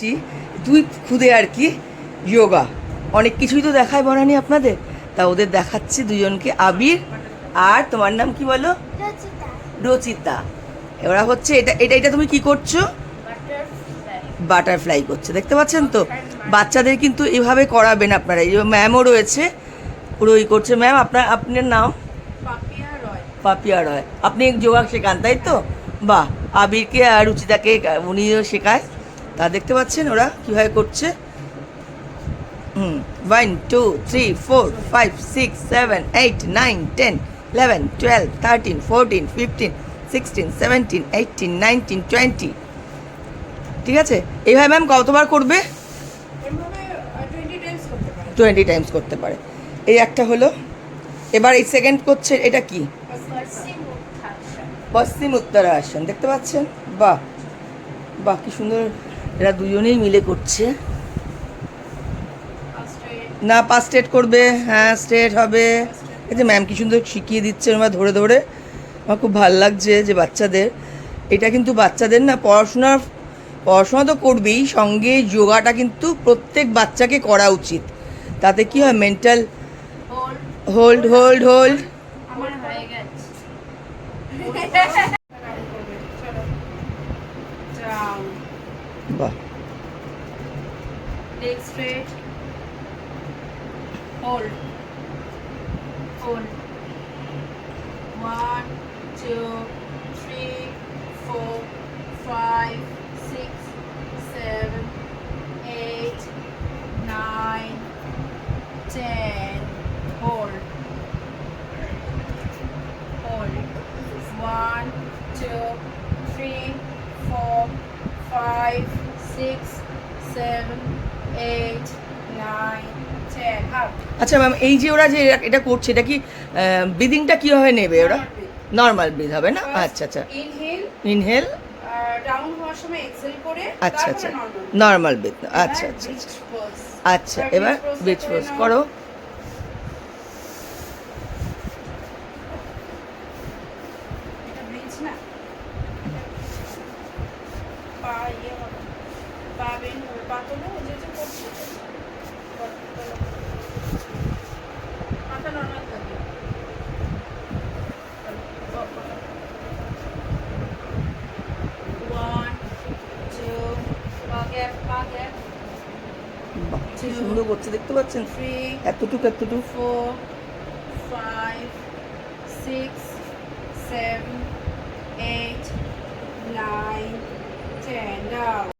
এসছি দুই খুদে আর কি যোগা অনেক কিছুই তো দেখায় বনানি আপনাদের। তা ওদের দেখাচ্ছি দুজনকে আবির আর তোমার নাম কি বলো? রচিতা। ওরা হচ্ছে এটা এটা এটা তুমি কি করছ? বাটারফ্লাই করছে দেখতে পাচ্ছেন তো? বাচ্চাদের কিন্তু এভাবে করাবেন আপনারা। এই ম্যামও রয়েছে পুরো ই করছে। ম্যাম আপনার আপনার নাম? পাপিয়া রয়। পাপিয়া রয়। আপনি যোগা শেখান তাই তো? বাহ আবিরকে আর রুচিতাকে উনিও শেখায়। তা দেখতে পাচ্ছেন ওরা কীভাবে করছে? হুম one two three four five six seven eight nine ten eleven twelve thirteen fourteen fifteen sixteen seventeen eighteen nineteen twenty ঠিক আছে? এইভাবে ম্যাম কতবার করবে? টোয়েন্টি টাইমস করতে পারে। টোয়েন্টি টাইমস করতে পারে। এই একটা হলো। এবার এই সেকেন্ড করছে এটা কি? পশ্চিম উত্তরাসন দেখতে পাচ্ছেন? বাহ! বাহ কি সুন্দর এরা দুজনেই মিলে করছে। না পাঁচ স্টেট করবে। হ্যাঁ স্টেট হবে। এই যে ম্যাম কি সুন্দর শিখিয়ে দিচ্ছে আমরা ধরে ধরে। আমার খুব ভালো লাগছে যে বাচ্চাদের। এটা কিন্তু বাচ্চাদের না পড়াশোনার পড়াশোনা তো করবেই। সঙ্গে যোগাটা কিন্তু প্রত্যেক বাচ্চাকে করা উচিত। তাতে কি হয় মেন্টাল হোল্ড হোল্ড হোল্ড বাহ leg straight. Hold. Hold. One two three four five six, seven, eight, nine, ten. আচ্ছা ম্যাম এই যে ওরা যে এটা- করছে এটা কি ব্রিদিংটা কীভাবে নেবে ওরা? নর্মাল ব্রিথ হবে না? আচ্ছা আচ্ছা। ইনহেল ইনহেল ডাউন হওয়ার সময় এক্সেল করে আচ্ছা আচ্ছা। নর্মাল ব্রিথ আচ্ছা আচ্ছা আচ্ছা। আচ্ছা এবার বিচ পোজ করো না। পা ইয়ে হবে পা বেন্ড হবে পা তোলো যে যে করছে মাথা নর্মাল থাকে সুন্দর করছে দেখতে পাচ্ছেন? থ্রি এতটুকু এতটুকু। four, five, six, seven, eight, nine, ten.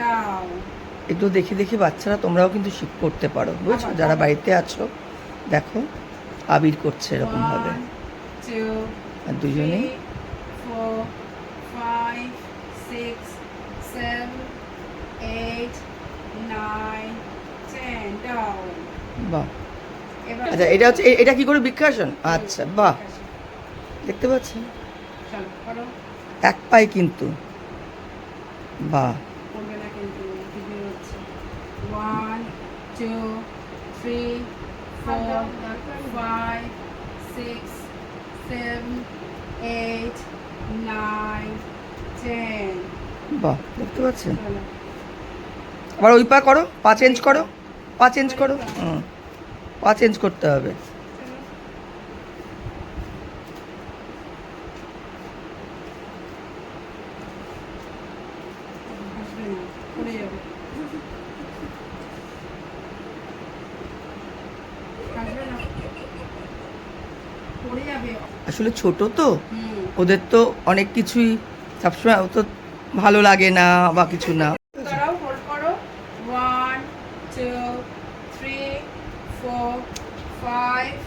Down. একটু দেখে দেখে বাচ্চারা তোমরাও কিন্তু শিখ করতে পারো বুঝছ? যারা বাড়িতে আছো দেখো আবির করছে এরকম ভাবে। আর দুজনেই. বাহ। আচ্ছা এটা হচ্ছে এটা কি করে বৃক্ষাসন? আচ্ছা বাহ। দেখতে পাচ্ছেন? এক পায়ে কিন্তু। বাহ করবে না কিন্তু, কি বেরোচ্ছে। One, two, three, four, five, six, seven, eight, nine, ten. বাহ দেখতে পাচ্ছেন। আবার ওই পা করো পা চেঞ্জ করো পা চেঞ্জ করো হুম পা চেঞ্জ করতে হবে আসলে ছোট তো। ওদের তো অনেক কিছুই সবসময় তো ভালো লাগে না বা কিছু না। five,